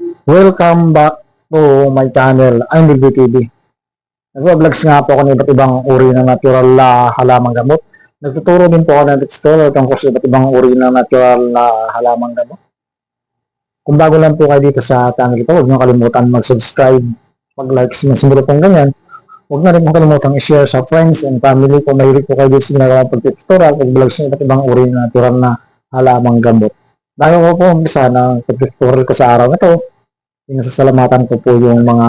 Welcome back to my channel, I'm Bilby TV. Nag-vlogs nga po ako ng iba't ibang uri ng natural na halamang gamot. Nagtuturo din po ako ng tutorial tungkol sa iba't ibang uri ng natural na halamang gamot. Kung bago lang po kayo dito sa channel ito, huwag niyo kalimutan mag-subscribe, mag-like, sumunod pong ganyan. Huwag na rin pong kalimutan i-share sa friends and family kung mahilig po kayo dito sa ginagawa pag-tutorial, pag-vlogs ng iba't ibang uri ng natural na halamang gamot. Bago ko po umpisa ng tutorial ko sa araw ito, pinasasalamatan ko po yung mga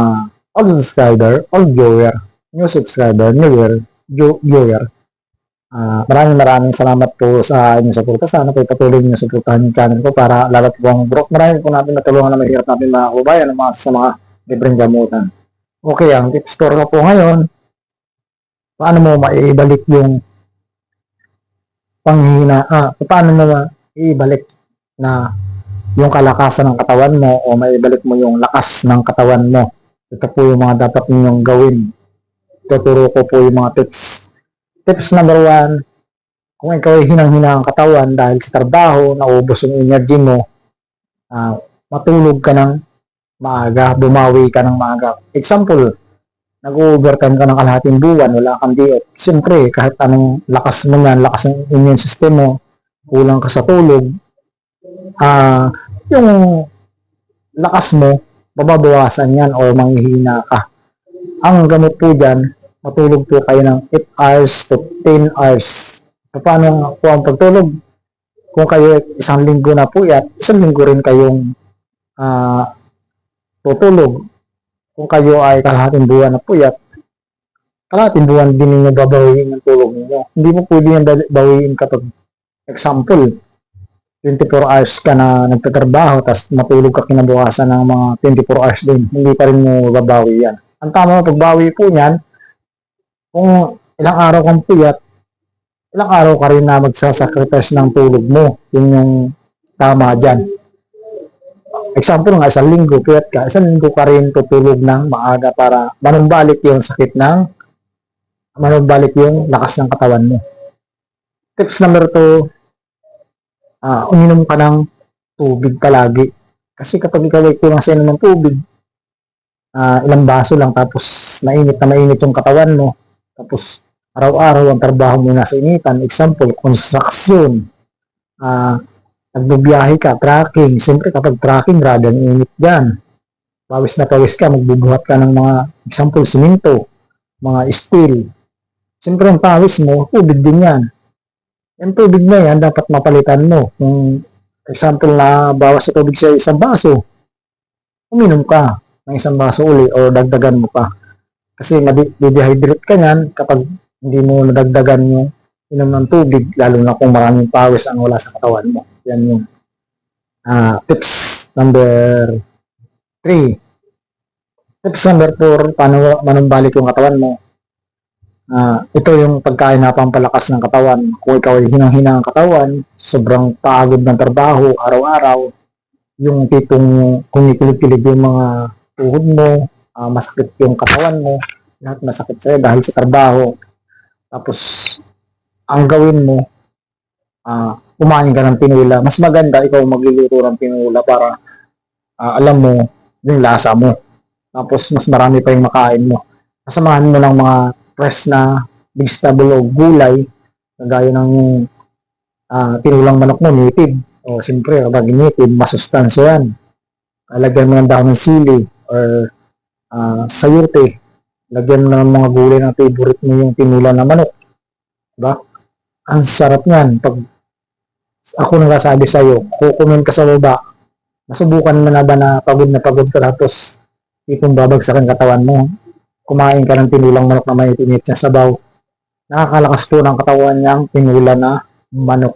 old subscriber, old viewer, new subscriber, newer ju- viewer. Ah, maraming maraming salamat po sa inyong suporta. Sana po ipatuloy niyo suportahan yung channel ko para lalo po ang bro. Marami po natin natulungan na mahirap natin mga kababayan ng mga sa mga libreng gamutan. Okay, ang tips ko po ngayon, paano mo maibalik yung panghina, ah, paano mo maibalik na yung kalakasan ng katawan mo o maibalik mo yung lakas ng katawan mo. Ito po yung mga dapat ninyong gawin. Tuturo ko po yung mga tips. Tips number one, kung ikaw ay hinang-hina ang katawan dahil sa trabaho, naubos yung energy mo, ah, matulog ka ng maaga, bumawi ka ng maaga. Example, nag-overtime ka ng kalahating buwan, wala kang diet. Siyempre, kahit anong lakas mo yan, lakas ng immune system mo, kulang ka sa tulog, ah yung lakas mo, mababawasan yan o manghihina ka. Ang gamot po dyan, matulog po kayo ng 8 hours to 10 hours. Paano po ang pagtulog? Kung kayo isang linggo na po yan, isang linggo rin kayong ah tutulog. Kung kayo ay kalahating buwan na puyat, kalahating buwan din ninyo babawiin ang tulog ninyo. Hindi mo pwede yan bawiin kapag example, 24 hours ka na nagtatrabaho tapos matulog ka kinabukasan ng mga 24 hours din. Hindi pa rin mo babawi yan. Ang tama pagbawi po niyan, kung ilang araw kang puyat, ilang araw ka rin na magsasacrifice ng tulog mo. Yun yung tama dyan. Example nga, isang linggo, puyat ka, isang linggo ka rin tutulog ng maaga para manumbalik yung sakit ng manumbalik yung lakas ng katawan mo. Tips number 2, ah, uminom ka ng tubig palagi. Kasi kapag ikaw ay kulang sa ng tubig, ah, ilang baso lang tapos mainit na mainit yung katawan mo. Tapos araw-araw ang trabaho mo nasa initan. Example, construction. Ah, nagbibiyahe ka, tracking. Siyempre kapag tracking, grabe ang init dyan. Pawis na pawis ka, magbubuhat ka ng mga example, simento, mga steel. Siyempre ang pawis mo, tubig din yan. Yung tubig na yan, dapat mapalitan mo. Kung example na bawas sa tubig sa isang baso, uminom ka ng isang baso uli o dagdagan mo pa. Kasi nadidehydrate ka yan kapag hindi mo nadagdagan yung inom ng tubig, lalo na kung maraming pawis ang wala sa katawan mo. Yan yung ah, tips number 3. Tips number 4, paano manumbalik yung katawan mo. Ah, ito yung pagkain na pampalakas ng katawan. Kung ikaw ay hinang-hina ang katawan, sobrang pagod ng trabaho, araw-araw, yung tipong kumikilig-kilig yung mga tuhod mo, ah, masakit yung katawan mo, lahat masakit sa'yo dahil sa trabaho. Tapos, ang gawin mo, ah, kumain ka ng pinula. Mas maganda ikaw magluluto ng pinula para ah, alam mo yung lasa mo. Tapos, mas marami pa yung makain mo. Kasamahan mo ng mga fresh na vegetable o gulay, kagaya ng ah, tinulang manok mo, native. O siyempre, kapag native, masustansya yan. Lagyan mo ng dahon ng sili or ah, sayute. Lagyan mo ng mga gulay na favorite mo yung tinula na manok. Diba? Ang sarap niyan. Pag ako nagsasabi sa'yo, kukumin ka sa baba, nasubukan mo na ba na pagod na pagod ka tapos tipong babagsakan katawan mo, kumain ka ng tinulang manok na may tinit sa sabaw, nakakalakas po ng katawan niyang tinula na manok.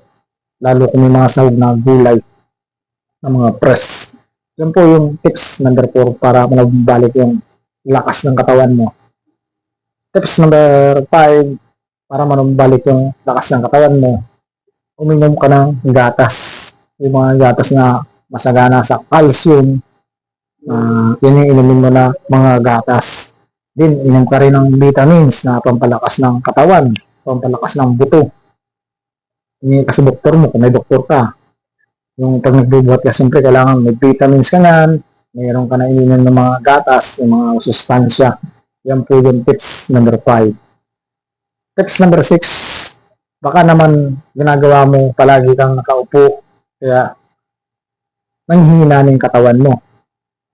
Lalo kung may mga sahog na gulay na mga press. Yan po yung tips number 4 para manabalik yung lakas ng katawan mo. Tips number 5 para manumbalik yung lakas ng katawan mo. Uminom ka ng gatas. Yung mga gatas na masagana sa calcium. Uh, yun yung inumin mo na mga gatas. Din, inom ka rin ng vitamins na pampalakas ng katawan, pampalakas ng buto. Hindi kasi doktor mo, kung may doktor ka. Yung pag nagbubuhat ka, siyempre kailangan may vitamins ka nga, mayroon ka na ininom ng mga gatas, yung mga sustansya. Yan po yung tips number 5. Tips number 6, baka naman ginagawa mo palagi kang nakaupo, kaya nanghihina na katawan mo.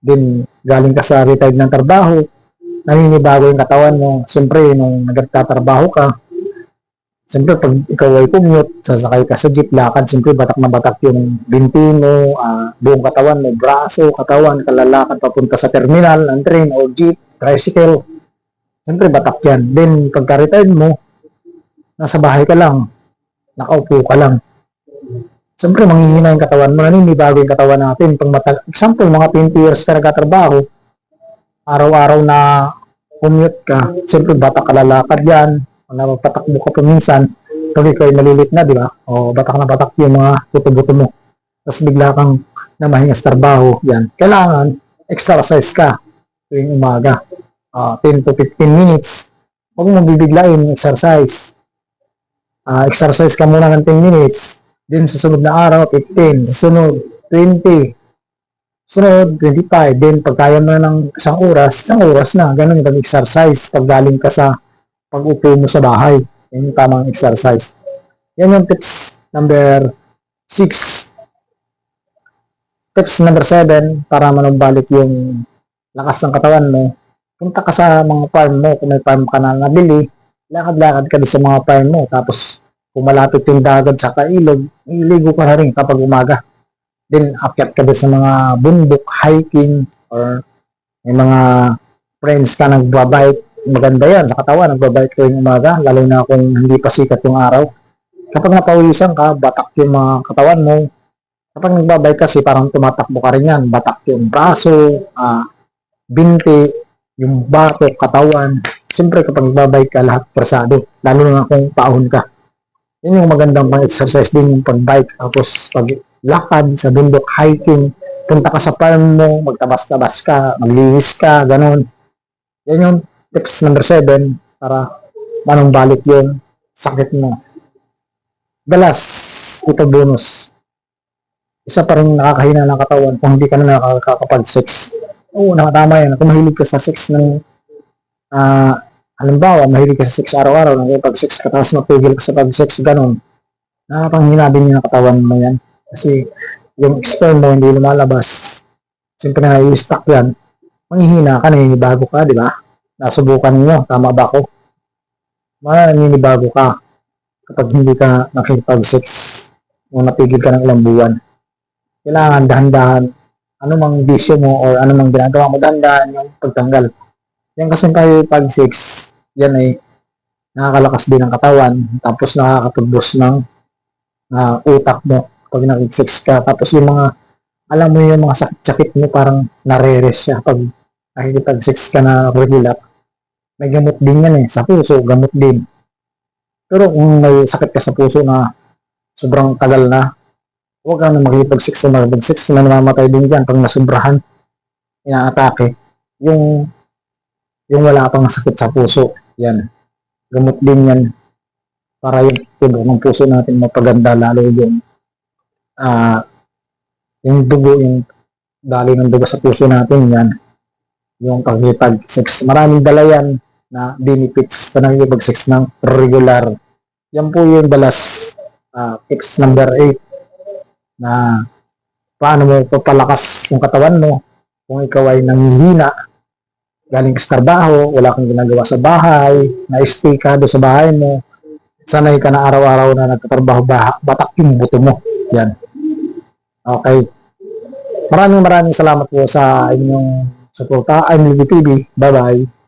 Then, galing ka sa retired ng trabaho, naninibago yung katawan mo. Siyempre, nung nagtatrabaho ka, siyempre, pag ikaw ay commute, sasakay ka sa jeep, lakad, siyempre, batak na batak yung binti mo, ah, buong katawan mo, braso, katawan, kalalakad papunta sa terminal, ng train o jeep, tricycle. Siyempre, batak yan. Then, pagka-retired mo, nasa bahay ka lang, nakaupo ka lang. Siyempre, manghihina yung katawan mo, naninibago yung katawan natin. Pag mata- example, mga 20 years ka nagkatrabaho, araw-araw na commute ka, siyempre, batak kalalakad yan, napapatakbo ka pa minsan, pag ikaw ay malilit na, di ba? O batak na batak yung mga buto-buto mo. Tapos bigla kang namahinga sa trabaho, yan. Kailangan, exercise ka tuwing umaga. Ah, 10 to 15 minutes. Huwag mo bibiglain, exercise. Ah, exercise ka muna ng 10 minutes. Then, susunod na araw, 15. Susunod, 20. Sunod, 25. Then, pag kaya mo na ng isang oras, isang oras na. Ganun yung pag-exercise. Pag galing ka sa pag-upo mo sa bahay. Yan yung tamang exercise. Yan yung tips number 6. Tips number 7, para manumbalik yung lakas ng katawan mo. Punta ka sa mga farm mo. Kung may farm ka na nabili, lakad-lakad ka doon sa mga farm mo. Tapos, kung malapit yung dagat sa kailog, iligo ka na rin kapag umaga. Then, akyat ka doon sa mga bundok, hiking, or may mga friends ka nagbabike. Maganda yan sa katawan, nagbabike tuwing umaga, lalo na kung hindi pa sikat yung araw. Kapag napawisan ka, batak yung mga katawan mo. Kapag nagbabike kasi, parang tumatakbo ka rin yan. Batak yung braso, ah, binti, yung batok, katawan. Siyempre, kapag nagbabike ka, lahat persado. Lalo na kung paahon ka. Yun yung magandang pang-exercise din yung pag-bike. Tapos pag-lakad sa bundok, hiking, punta ka sa farm mo, magtabas-tabas ka, maglinis ka, ganun. Yan yung tips number 7 para manong balik yung sakit mo. Galas, ito bonus. Isa pa rin nakakahina ng katawan kung hindi ka na nakakapag-sex. Oo, nakatama yan. Kung mahilig ka sa sex ng ah halimbawa, mahilig ka sa sex araw-araw, nakipag-sex ka, tapos napigil ka sa pag-sex, ganun. Nakapanghina din yung katawan mo yan. Kasi yung sperm mo hindi lumalabas. Siyempre na i-stock yan. Manghihina ka, naninibago ka, di ba? Nasubukan niyo, tama ba ako? Maninibago ka kapag hindi ka nakipag-sex o natigil ka ng ilang buwan. Kailangan dahan-dahan ano mang bisyo mo or ano mang ginagawa mo, dahan-dahan yung pagtanggal. Yan kasi tayo pag 6, yan ay nakakalakas din ng katawan, tapos nakakapag-boost ng ah, utak mo pag nag-sex ka. Tapos yung mga, alam mo yung mga sakit-sakit mo parang nare-rest siya pag nakikipag-sex ka na regular. May gamot din yan eh. Sa puso, gamot din. Pero kung may sakit ka sa puso na sobrang tagal na, huwag ka na makipag-sex na mag-sex na namamatay din dyan pag nasubrahan, inaatake. Yung yung wala pang sakit sa puso. Yan. Gamot din yan para yung tibok ng puso natin mapaganda lalo yung ah yung dugo, yung daloy ng dugo sa puso natin yan. Yung pagkipag sex. Maraming dala yan na benefits pa nakikipag sex ng regular. Yan po yung balas ah, tips number 8 na paano mo papalakas yung katawan mo kung ikaw ay nanghihina galing sa trabaho, wala kang ginagawa sa bahay, na-stay ka doon sa bahay mo, sanay ka na araw-araw na nagtatrabaho, ba, batak yung buto mo. Yan. Okay. Maraming maraming salamat po sa inyong suporta. I'm Libby TV. Bye-bye.